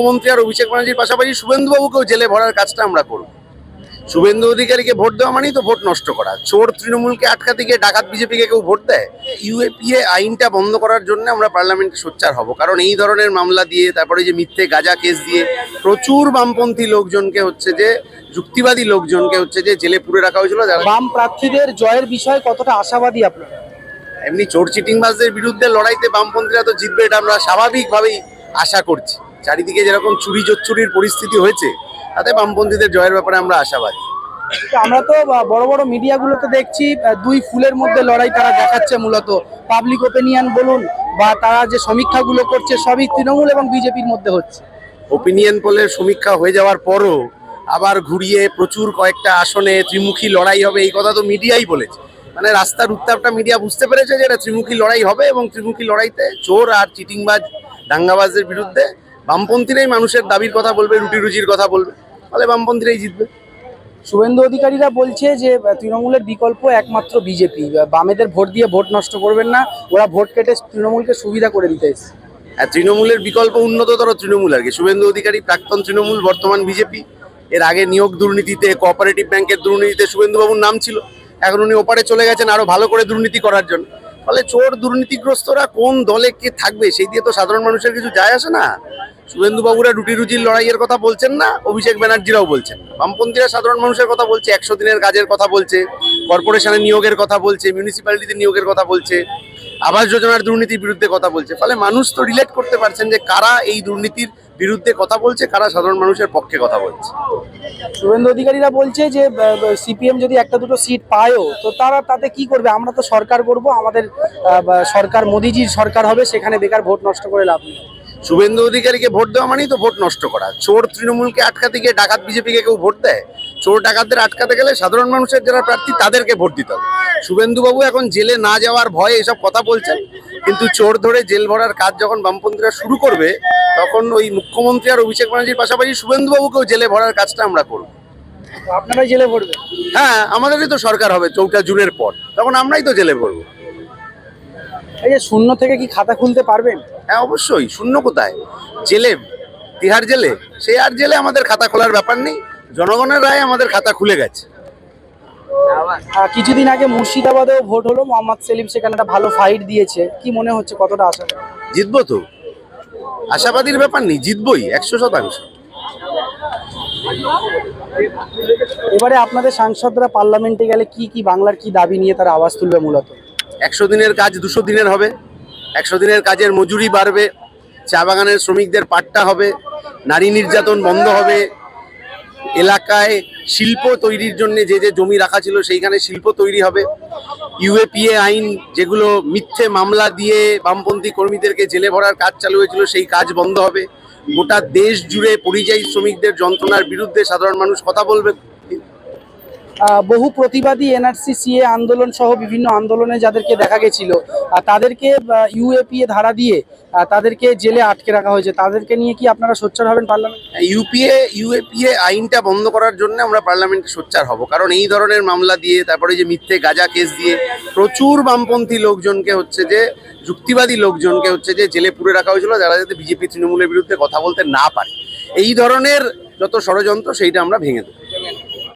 মুখ্যমন্ত্রী আর অভিষেক ব্যানার্জির পাশাপাশি শুভেন্দুবাবুকেও জেলে ভরার কাজটা আমরা করব। শুভেন্দু অধিকারীকে ভোট দেওয়া মানেই তো ভোট নষ্ট করা। চোর তৃণমূলকে আটকাতে গিয়ে ডাকাত বিজেপিকে কেউ ভোট দেয়? ইউএপিএ আইনটা বন্ধ করার জন্য আমরা পার্লামেন্টে সোচ্চার হব। কারণ এই ধরনের মামলা দিয়ে তারপরে যে মিথ্যে গাজা কেস দিয়ে প্রচুর বামপন্থী লোকজনকে হচ্ছে যে যুক্তিবাদী লোকজনকে হচ্ছে যে জেলে পুরে রাখা হয়েছিল। যারা বাম প্রার্থীদের জয়ের বিষয়ে কতটা আশাবাদী আপনারা? এমনি চোর চিটিংবাজদের বিরুদ্ধে লড়াইতে বামপন্থীরা তো জিতবে এটা আমরা স্বাভাবিকভাবেই আশা করছি। চারিদিকে যেরকম চুরি জোচ্চুরির পরিস্থিতি হয়েছে তাতে বামপন্থীদের জয়ের ব্যাপারে আমরা আশাবাদী। তো আমরা তো বড় বড় মিডিয়াগুলোতে দেখছি দুই ফুলের মধ্যে লড়াই তারা দেখাচ্ছে মূলত। পাবলিক ওপিনিয়ন বলুন বা তারা যে সমীক্ষাগুলো করছে সবই তৃণমূল এবং বিজেপির মধ্যে হচ্ছে। ওপিনিয়ন পোলের সমীক্ষা হয়ে যাওয়ার পরও আবার ঘুরিয়ে প্রচুর কয়েকটা আসনে ত্রিমুখী লড়াই হবে এই কথা তো মিডিয়াই বলেছে। মানে রাস্তার উত্তাপটা মিডিয়া বুঝতে পেরেছে যে এটা ত্রিমুখী লড়াই হবে এবং ত্রিমুখী লড়াইতে চোর আর চিটিংবাজ দাঙ্গাবাজদের বিরুদ্ধে বামপন্থীরাই মানুষের দাবির কথা বলবে রুটি রুজির কথা বলবে তাহলে বামপন্থীরাই জিতবে। শুভেন্দু অধিকারীরা বলছে যে তৃণমূলের বিকল্প একমাত্র বিজেপি। বামেদের ভোট দিয়ে ভোট নষ্ট করবেন না ওরা ভোট কেটে তৃণমূলকে সুবিধা করে দিতে এসেছে। আর তৃণমূলের বিকল্প উন্নততর তৃণমূল আর কি। শুভেন্দু অধিকারী প্রাক্তন তৃণমূল বর্তমান বিজেপি। এর আগে নিয়োগ দুর্নীতিতে কোঅপারেটিভ ব্যাংকের দুর্নীতিতে শুভেন্দুবাবুর নাম ছিল। এখন উনি ওপারে চলে গেছেন আরও ভালো করে দুর্নীতি করার জন্য। ফলে চোর দুর্নীতিগ্রস্তরা কোন দলে কে থাকবে? সেই দিয়ে তো সাধারণ মানুষের কিছু যায় আসে না। শুভেন্দুবাবুরা রুটি রুজির লড়াইয়ের কথা বলছেন না, অভিষেক ব্যানার্জিরাও বলছেন। বামপন্থীরা সাধারণ মানুষের কথা বলছে, একশো দিনের কাজের কথা বলছে, কর্পোরেশনে নিয়োগের কথা বলছে, মিউনিসিপ্যালিটিতে নিয়োগের কথা বলছে, আবাস যোজনার দুর্নীতির বিরুদ্ধে কথা বলছে। ফলে মানুষ তো রিলেট করতে পারছেন যে কারা এই দুর্নীতির বিরুদ্ধে কথা বলছে কারা সাধারণ মানুষের পক্ষে কথা বলছে। শুভেন্দু অধিকারীরা বলছে যে সিপিএম যদি একটা দুটো সিট পায়ও তো তারা তাতে কি করবে? আমরা তো সরকার করব আমাদের সরকার মোদিজির সরকার হবে সেখানে বেকার ভোট নষ্ট করে লাভ নেই। শুভেন্দু অধিকারীকে ভোট দেওয়া মানেই তো ভোট নষ্ট করা। চোর তৃণমূলকে আটকাতে গিয়ে ডাকাত বিজেপিকে কেউ ভোট দেয়? চোর ডাকাতদের আটকাতে গেলে সাধারণ মানুষের যারা প্রার্থী তাদেরকে ভোট দিতে হবে। শুভেন্দুবাবু এখন জেলে না যাওয়ার ভয়ে এসব কথা বলছেন? কিন্তু চোর ধরে জেল ভরার কাজ যখন বামপন্থীরা শুরু করবে তখন ওই মুখ্যমন্ত্রী আর অভিষেক ব্যানার্জির পাশাপাশি শুভেন্দুবাবুকেও জেলে ভরার কাজটা আমরা করব। আপনারাই জেলে ভরবে হ্যাঁ আমাদেরই তো সরকার হবে চৌঠা জুনের পর তখন আমরাই তো জেলে ভরবো। এই যে শূন্য থেকে কি খাতা খুলতে পারবেন? হ্যাঁ অবশ্যই শূন্য কোথায়? জেলে তিহার জেলে? সেই আর জেলে আমাদের খাতা খোলার ব্যাপার নেই জনগণের রায় আমাদের খাতা খুলে গেছে। কিছুদিন আগে মুর্শিদাবাদেও ভোট হলো মোহাম্মদ সেলিম সেখানে একটা ভালো ফাইট দিয়েছে। কি মনে হচ্ছে কতটা আশা? জিতবো তো। আশাবাদীর ব্যাপার নেই জিতবই একশো শতাংশ। এবারে আপনাদের সাংসদরা পার্লামেন্টে গেলে কি কি বাংলার কি দাবি নিয়ে তারা আওয়াজ তুলবে মূলত? একশো দিনের কাজ দুশো দিনের হবে। একশো দিনের কাজের মজুরি বাড়বে। চা বাগানের শ্রমিকদের পাট্টা হবে। নারী নির্যাতন বন্ধ হবে। এলাকায় শিল্প তৈরির জন্য যে যে জমি রাখা ছিল সেইখানে শিল্প তৈরি হবে। ইউএপিএ আইন যেগুলো মিথ্যে মামলা দিয়ে বামপন্থী কর্মীদেরকে জেলে ভরার কাজ চালু হয়েছিল, সেই কাজ বন্ধ হবে। গোটা দেশ জুড়ে পরিযায়ী শ্রমিকদের যন্ত্রণার বিরুদ্ধে সাধারণ মানুষ কথা বলবে। বহু প্রতিবাদী এনআরসি সিএ আন্দোলন সহ বিভিন্ন আন্দোলনে যাদেরকে দেখা গেছিল তাদেরকে ইউএপিএ ধারা দিয়ে তাদেরকে জেলে আটকে রাখা হয়েছে। তাদেরকে নিয়ে কি আপনারা সোচ্চার হবেন পার্লামেন্ট? ইউপিএ ইউএপিএ আইনটা বন্ধ করার জন্য আমরা পার্লামেন্টে সোচ্চার হব। কারণ এই ধরনের মামলা দিয়ে, তারপরে যে মিথ্যে গাজা কেস দিয়ে প্রচুর বামপন্থী লোকজনকে হচ্ছে যে, যুক্তিবাদী লোকজনকে হচ্ছে যে জেলে পুরে রাখা হয়েছিল, যারা যাতে বিজেপি তৃণমূলের বিরুদ্ধে কথা বলতে না পারে। এই ধরনের যত ষড়যন্ত্র, সেইটা আমরা ভেঙে দেবো।